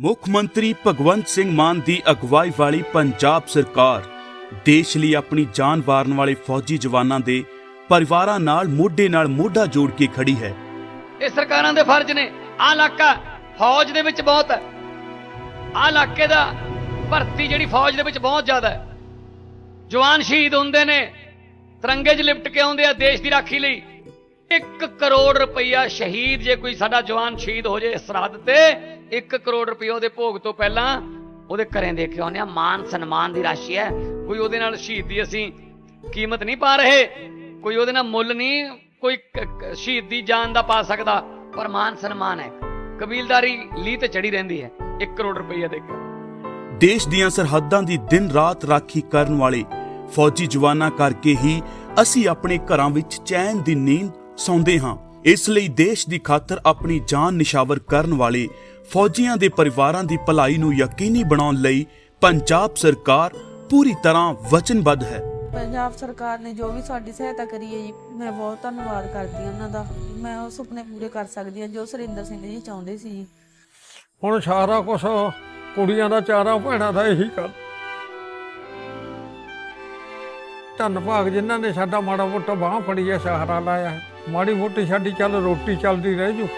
ਮੁੱਖ ਮੰਤਰੀ ਭਗਵੰਤ ਸਿੰਘ ਮਾਨ ਦੀ ਅਗਵਾਈ ਵਾਲੀ ਪੰਜਾਬ ਸਰਕਾਰ ਦੇਸ਼ ਲਈ ਆਪਣੀ ਜਾਨ ਵਾਰਨ ਵਾਲੇ ਫੌਜੀ ਜਵਾਨਾਂ ਦੇ ਪਰਿਵਾਰਾਂ ਨਾਲ, ਮੋਢੇ ਨਾਲ ਮੋਢਾ ਜੋੜ ਕੇ ਖੜੀ ਹੈ। ਇਹ ਸਰਕਾਰਾਂ ਦੇ ਫਰਜ਼ ਨੇ। ਆਹ ਇਲਾਕਾ ਫੌਜ ਦੇ ਵਿੱਚ ਬਹੁਤ ਹੈ। ਆਹ ਇਲਾਕੇ ਦਾ ਭਰਤੀ ਜਿਹੜੀ ਫੌਜ ਦੇ ਵਿੱਚ ਬਹੁਤ ਜ਼ਿਆਦਾ ਹੈ। ਜਵਾਨ ਸ਼ਹੀਦ ਹੁੰਦੇ ਨੇ। ਤਿਰੰਗੇ 'ਚ ਲਿਪਟ ਕੇ ਆਉਂਦੇ ਆ ਦੇਸ਼ ਦੀ ਰਾਖੀ ਲਈ। 1 ਕਰੋੜ ਰੁਪਈਆ ਸ਼ਹੀਦ ਜੇ ਕੋਈ ਸਾਡਾ ਜਵਾਨ ਸ਼ਹੀਦ ਹੋ ਜੇ ਸਰਹੱਦ ਤੇ 1 ਕਰੋੜ ਰੁਪਈਆ ਉਹਦੇ ਭੋਗ ਤੋਂ ਪਹਿਲਾਂ ਉਹਦੇ ਘਰੇ ਦੇ ਕੇ ਆਉਂਦੇ ਆ। ਮਾਨ ਸਨਮਾਨ ਦੀ ਰਾਸ਼ੀ ਹੈ। ਕੋਈ ਉਹਦੇ ਨਾਲ ਸ਼ਹੀਦ ਅਸੀਂ ਕੀਮਤ ਨਹੀਂ ਪਾ ਰਹੇ। ਕੋਈ ਉਹਦੇ ਨਾਲ ਮੁੱਲ ਨਹੀਂ, ਕੋਈ ਕ- ਜਾਨ ਦਾ ਪਾ ਸਕਦਾ। ਪਰ ਮਾਨ ਸਨਮਾਨ ਹੈ। ਕਬੀਲਦਾਰੀ ਲੀ ਤੇ ਚੜੀ ਰਹਿੰਦੀ ਹੈ। 1 ਕਰੋੜ ਰੁਪਈਆ ਦੇ ਕੇ। ਦੇਸ਼ ਦੀਆਂ ਸਰਹੱਦਾਂ ਦੀ ਦਿਨ ਰਾਤ ਰਾਖੀ ਕਰਨ ਵਾਲੇ ਫੌਜੀ ਜਵਾਨਾਂ ਕਰਕੇ ਹੀ ਅਸੀਂ ਆਪਣੇ ਘਰਾਂ ਵਿੱਚ ਚੈਨ ਦੀ ਨੀਂਦ ਸੌਂਦੇ ਹਾਂ। ਇਸ ਲਈ ਦੇਸ਼ ਦੀ ਖਾਤਰ ਆਪਣੀ ਜਾਨ ਨਿਸ਼ਾਵਰ ਕਰਨ ਵਾਲੇ ਫੌਜੀਆਂ ਦੇ ਪਰਿਵਾਰਾਂ ਦੀ ਭਲਾਈ ਨੂੰ ਯਕੀਨੀ ਬਣਾਉਣ ਲਈ ਪੰਜਾਬ ਸਰਕਾਰ ਪੂਰੀ ਤਰ੍ਹਾਂ ਵਚਨਬੱਧ ਹੈ। ਪੰਜਾਬ ਸਰਕਾਰ ਨੇ ਜੋ ਵੀ ਸਾਡੀ ਸਹਾਇਤਾ ਕਰੀ ਹੈ ਜੀ ਮੈਂ ਬਹੁਤ ਧੰਨਵਾਦ ਕਰਦੀ ਹਾਂ ਉਹਨਾਂ ਦਾ। ਮੈਂ ਉਹ ਸੁਪਨੇ ਪੂਰੇ ਕਰ ਸਕਦੀ ਹਾਂ ਜੋ ਸੁਰਿੰਦਰ ਸਿੰਘ ਜੀ ਚਾਹੁੰਦੇ ਸੀ ਜੀ। ਹੁਣ ਸਾਰਾ ਕੁਝ ਕੁੜੀਆਂ ਦਾ ਚਾਰਾਂ ਭੈਣਾਂ ਦਾ ਇਹੀ ਕਰ ਧੰਨ ਭਾਗ ਜਿਨ੍ਹਾਂ ਨੇ ਸਾਡਾ ਮਾੜਾ ਮੋਟਾ ਬਾਹ ਫੜੀ ਹੈ ਸਹਾਰਾ ਲਾਇਆ ਹੈ। ਮਾੜੀ ਮੋਟੀ ਸਾਡੀ ਚੱਲ ਰੋਟੀ ਚੱਲਦੀ ਰਹਿ ਜੂ।